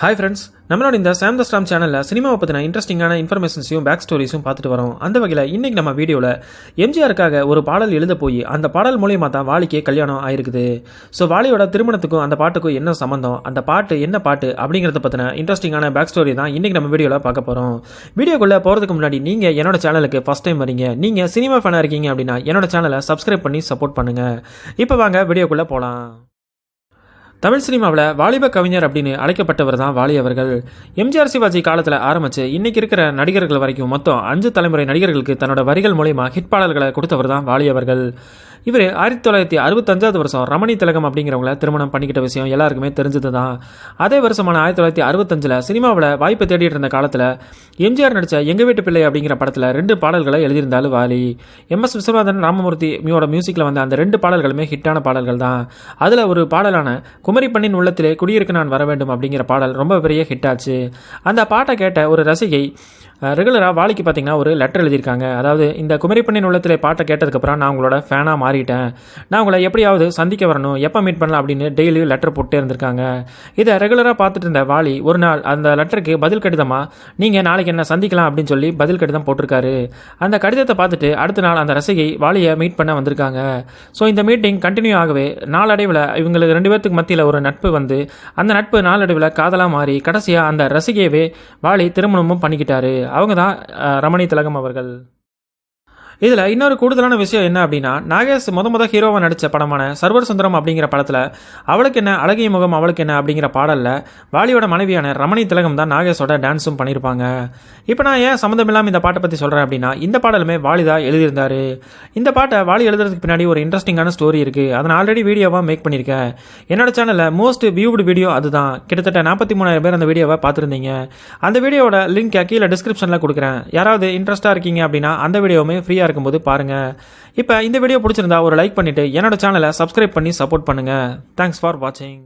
Hi friends நம்மளோட இந்த சாம் த ஸ்டாம் சேனலில் சினிமாவை பற்றின இன்ட்ரெஸ்டிங்கான இன்ஃபர்மேஷன்ஸையும் பேக் ஸ்டோரிஸும் பார்த்துட்டு வரோம். அந்த வகையில் இன்றைக்கி நம்ம வீடியோவில் எம்ஜிஆருக்காக ஒரு பாடல் எழுத போய் அந்த பாடல் மூலியமாக தான் வாலிக்கே கல்யாணம் ஆயிருக்குது. ஸோ வாலியோட திருமணத்துக்கும் அந்த பாட்டுக்கும் என்ன சம்மந்தம் அந்த பாட்டு என்ன பாட்டு அப்படிங்கிறத பற்றின இன்ட்ரெஸ்டிங்கான பேக் ஸ்டோரி தான் இன்றைக்கி நம்ம வீடியோவில் பார்க்க போகிறோம் வீடியோக்குள்ளே போகிறதுக்கு முன்னாடி நீங்கள் என்னோட சேனலுக்கு ஃபஸ்ட் டைம் வரீங்க நீங்கள் சினிமா ஃபேனாக இருக்கீங்க அப்படின்னா என்னோட சேனலை சப்ஸ்கிரைப் பண்ணி சப்போர்ட் பண்ணுங்கள் இப்போ வாங்க வீடியோக்குள்ளே போகலாம் தமிழ் சினிமாவில் வாலிப கவிஞர் அப்படின்னு அழைக்கப்பட்டவர் தான் வாலி அவர்கள். எம்ஜிஆர் சிவாஜி காலத்தில் ஆரம்பித்து இன்னைக்கு இருக்கிற நடிகர்கள் வரைக்கும் மொத்தம் அஞ்சு தலைமுறை நடிகர்களுக்கு தன்னோட வரிகள் மூலயமா ஹிட் பாடல்களை கொடுத்தவர் தான் வாலி அவர்கள். இவர் ஆயிரத்தி தொள்ளாயிரத்தி அறுபத்தஞ்சாவது வருஷம் ரமணி திலகம் அப்படிங்கிறவங்கள திருமணம் பண்ணிக்கிட்ட விஷயம் எல்லாருக்குமே தெரிஞ்சது தான் அதே வருஷமான ஆயிரத்தி தொள்ளாயிரத்தி அறுபத்தஞ்சில் சினிமாவில் வாய்ப்பு தேடிட்டு இருந்த காலத்தில் எம்ஜிஆர் நடித்த எங்கள் வீட்டு பிள்ளை அப்படிங்கிற படத்தில் ரெண்டு பாடல்களை எழுதியிருந்தாலும் வாலி. எம் எஸ் விஸ்வநாதன் ராமமூர்த்தி மியோட மியூசிக்கில் வந்த அந்த ரெண்டு பாடல்களுமே ஹிட்டான பாடல்கள் தான். அதில் ஒரு பாடலான குமரி பண்ணின் உள்ளத்திலே குடியிருக்க நான் வர வேண்டும் அப்படிங்கிற பாடல் ரொம்ப பெரிய ஹிட் ஆச்சு. அந்த பாட்டை கேட்ட ஒரு ரசிகை ரெகுலராக வாலிக்கு பார்த்தீங்கன்னா ஒரு லெட்டர் எழுதியிருக்காங்க. அதாவது இந்த குமரிப்பண்ணின் உள்ளத்தில் பாட்டை கேட்டதுக்கப்புறம் நான் உங்களோட ஃபேனாக மாறிட்டேன். நான் உங்களை எப்படியாவது சந்திக்க வரணும் எப்போ மீட் பண்ணலாம் அப்படின்னு டெய்லி லெட்டர் போட்டே இருந்திருக்காங்க. இதை ரெகுலராக பார்த்துட்டு இருந்த வாலி ஒரு நாள் அந்த லெட்டருக்கு பதில் கடிதமாக நீங்கள் நாளைக்கு என்ன சந்திக்கலாம் அப்படின்னு சொல்லி பதில் கடிதம் போட்டிருக்காரு. அந்த கடிதத்தை பார்த்துட்டு அடுத்த நாள் அந்த ரசிகை வாலியை மீட் பண்ண வந்திருக்காங்க. ஸோ இந்த மீட்டிங் கண்டினியூ ஆகவே நாளடைவில் இவங்களுக்கு ரெண்டு பேர்த்துக்கு மத்தியில் ஒரு நட்பு வந்து அந்த நட்பு நாளடைவில் காதலாக மாறி கடைசியாக அந்த ரசிகையவே வாலி திருமணமும் பண்ணிக்கிட்டாரு. அவங்க தான் ரமணி திலகம் அவர்கள். இதில் இன்னொரு கூடுதலான விஷயம் என்ன அப்படின்னா நாகேஷ் முத முத ஹீரோவாக நடித்த படமான சர்வர் சுந்தரம் அப்படிங்கிற படத்தில் அவளுக்கு என்ன அழகிய முகம் அவளுக்கு என்ன அப்படிங்கிற பாடலில் வாலியோட மனைவியான ரமணி திலகம் தான் நாகேஷோட டான்ஸும் பண்ணியிருப்பாங்க இப்போ நான் ஏன் சம்மந்தம் இல்லாமல் இந்த பாட்டை பற்றி சொல்கிறேன் அப்படின்னா இந்த பாடலுமே வாலி தான் இந்த பாட்டை வாலி எழுதுறதுக்கு பின்னாடி ஒரு இன்ட்ரெஸ்டிங்கான ஸ்டோரி இருக்குது அதை நான் ஆல்ரெடி வீடியோவாக மேக் பண்ணியிருக்கேன் என்னோட சேனலில் மோஸ்ட் வியூடு வீடியோ அதுதான். கிட்டத்தட்ட நாற்பத்தி மூணாயிரம் பேர் அந்த வீடியோவை பார்த்துருந்தீங்க. அந்த வீடியோட லிங்க் கீழே டிஸ்கிரிப்ஷனில் கொடுக்குறேன். யாராவது இன்ட்ரெஸ்ட்டாக இருக்கீங்க அப்படின்னா அந்த வீடியோவுமே ஃப்ரீயாக இருக்கும்போது பாருங்கள் இப்போ இந்த வீடியோ பிடிச்சிருந்தா ஒரு லைக் பண்ணிவிட்டு என்னோட சேனலை சப்ஸ்கிரைப் பண்ணி சப்போர்ட் பண்ணுங்கள் தேங்க்ஸ் ஃபார் வாட்சிங்